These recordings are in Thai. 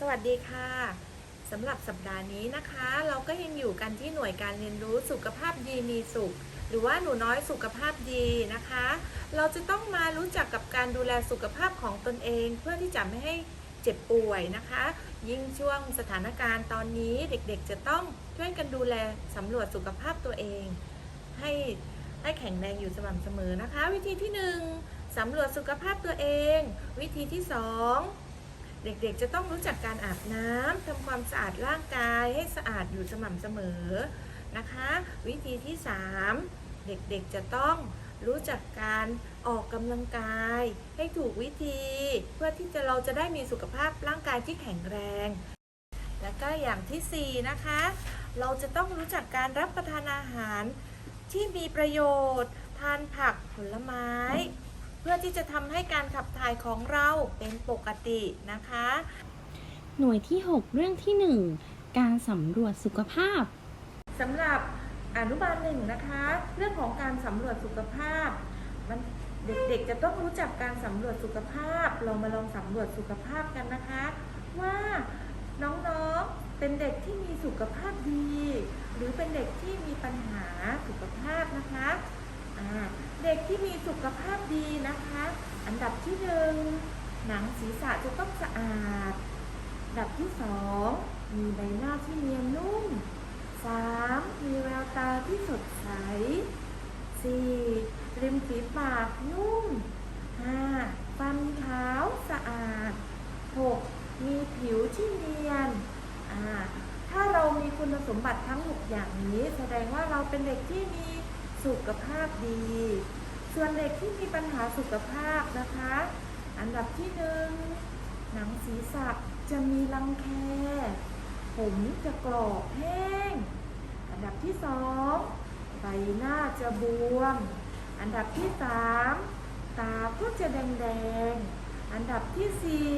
สวัสดีค่ะสำหรับสัปดาห์นี้นะคะ เราก็ยังอยู่กันที่หน่วยการเรียนรู้สุขภาพดีมีสุข หรือว่าหนูน้อยสุขภาพดีนะคะ เราจะต้องมารู้จักกับการดูแลสุขภาพของตนเอง เพื่อที่จะไม่ให้เจ็บป่วยนะคะ ยิ่งช่วงสถานการณ์ตอนนี้เด็กๆ จะต้องช่วยกันดูแลสำรวจสุขภาพตัวเอง ให้ให้แข็งแรงอยู่สม่ำเสมอนะคะ วิธีที่หนึ่งสำรวจสุขภาพตัวเอง วิธีที่สอง เด็กๆ จะต้องรู้จักการอาบน้ำทำความสะอาดร่างกายให้สะอาดอยู่สม่ำเสมอนะคะ วิธีที่ 3 เด็กๆจะต้องรู้จักการออกกำลังกาย ให้ถูกวิธี เพื่อที่จะเราจะได้มีสุขภาพร่างกายที่แข็งแรง และก็อย่างทีสี่4 นะคะ เราจะต้องรู้จักการรับประทานอาหารที่มีประโยชน์ ทานผักผลไม้ พื่อที่จะทำให้การขับถ่ายของเราเป็นปกตินะคะ หน่วยที่ 6 เรื่องที่ 1 การสำรวจสุขภาพสำหรับอนุบาลหนึ่งนะคะ เรื่องของการสำรวจสุขภาพมันเด็กๆจะต้องรู้จักการสำรวจสุขภาพ เรามาลองสำรวจสุขภาพกันนะคะ ว่าน้องๆเป็นเด็กที่มีสุขภาพดี หรือเป็นเด็กที่มีปัญหาสุขภาพนะคะอ่า เด็กที่มีสุขภาพดีนะคะ อันดับที่หนึ่งหนังศีรษะจะต้องสะอาด อันดับที่สองมีใบหน้าที่เนียนนุ่ม 3. มีแววตาที่สดใส 4. ริมฝีปากนุ่ม 5. ฟันขาวสะอาด 6. มีผิวที่เนียนอ่าถ้าเรามีคุณสมบัติทั้ง6อย่างนี้ แสดงว่าเราเป็นเด็กที่มี สุขภาพดี ส่วนเด็กที่มีปัญหาสุขภาพนะคะ อันดับที่หนึ่งหนังศีรษะจะมีรังแค ผมจะกรอบแห้ง อันดับที่สองใบหน้าจะบวม อันดับที่สามตาก็จะแดงๆ อันดับที่สี่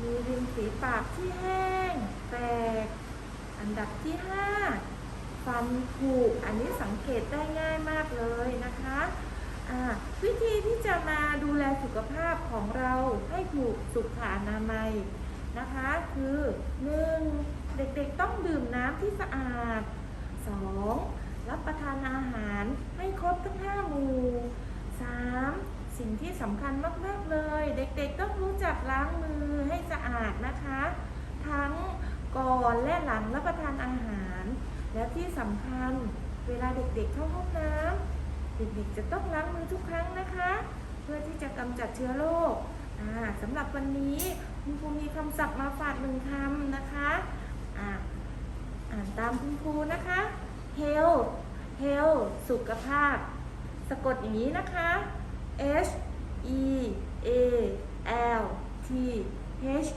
มีริมฝีปากที่แห้ง แตก อันดับที่ห้า ฟันผุอันนี้สังเกตได้ง่ายมากเลยนะคะวิธีที่จะมาดูแลสุขภาพของเราให้ถูกสุขอนามัยนะคะ คือ 1. เด็กๆต้องดื่มน้ำที่สะอาด 2. รับประทานอาหารให้ครบทั้ง5หมู่ 3. สิ่งที่สำคัญมากๆเลย เด็กๆต้องรู้จักล้างมือให้สะอาดนะคะ ทั้งก่อนและหลังรับประทานอาหาร และที่สำคัญเวลาเด็กๆเข้าห้องน้ำเด็กๆจะต้องล้างมือทุกครั้งนะคะ เพื่อที่จะกำจัดเชื้อโรคสำหรับวันนี้คุณครูมีคำศัพท์มาฝากหนึ่งคำนะคะอ่าอ่านตามคุณครูนะคะ health health สุขภาพ สะกดอย่างนี้นะคะ h e a l t h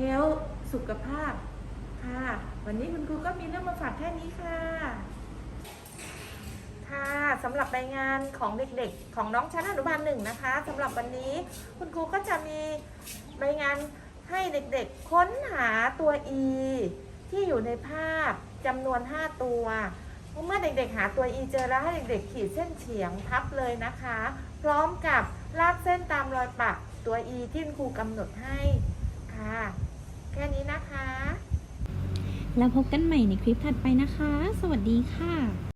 health สุขภาพ ค่ะ วันนี้คุณครูก็มีเรื่องมาฝากแค่นี้ค่ะ ค่ะสำหรับรายงานของเด็กๆ ของน้องชั้นอนุบาลหนึ่งนะคะสำหรับวันนี้คุณครูก็จะมีรายงานให้เด็กๆ ค้นหาตัว e ที่อยู่ในภาพจำนวน 5 ตัว เมื่อเด็กๆ หาตัว e เจอแล้วให้เด็กๆ ขีดเส้นเฉียงทับเลยนะคะ พร้อมกับลากเส้นตามรอยปักตัว e ที่คุณครูกำหนดให้ค่ะ แค่นี้นะคะ แล้วพบกันใหม่ในคลิปถัดไปนะคะ สวัสดีค่ะ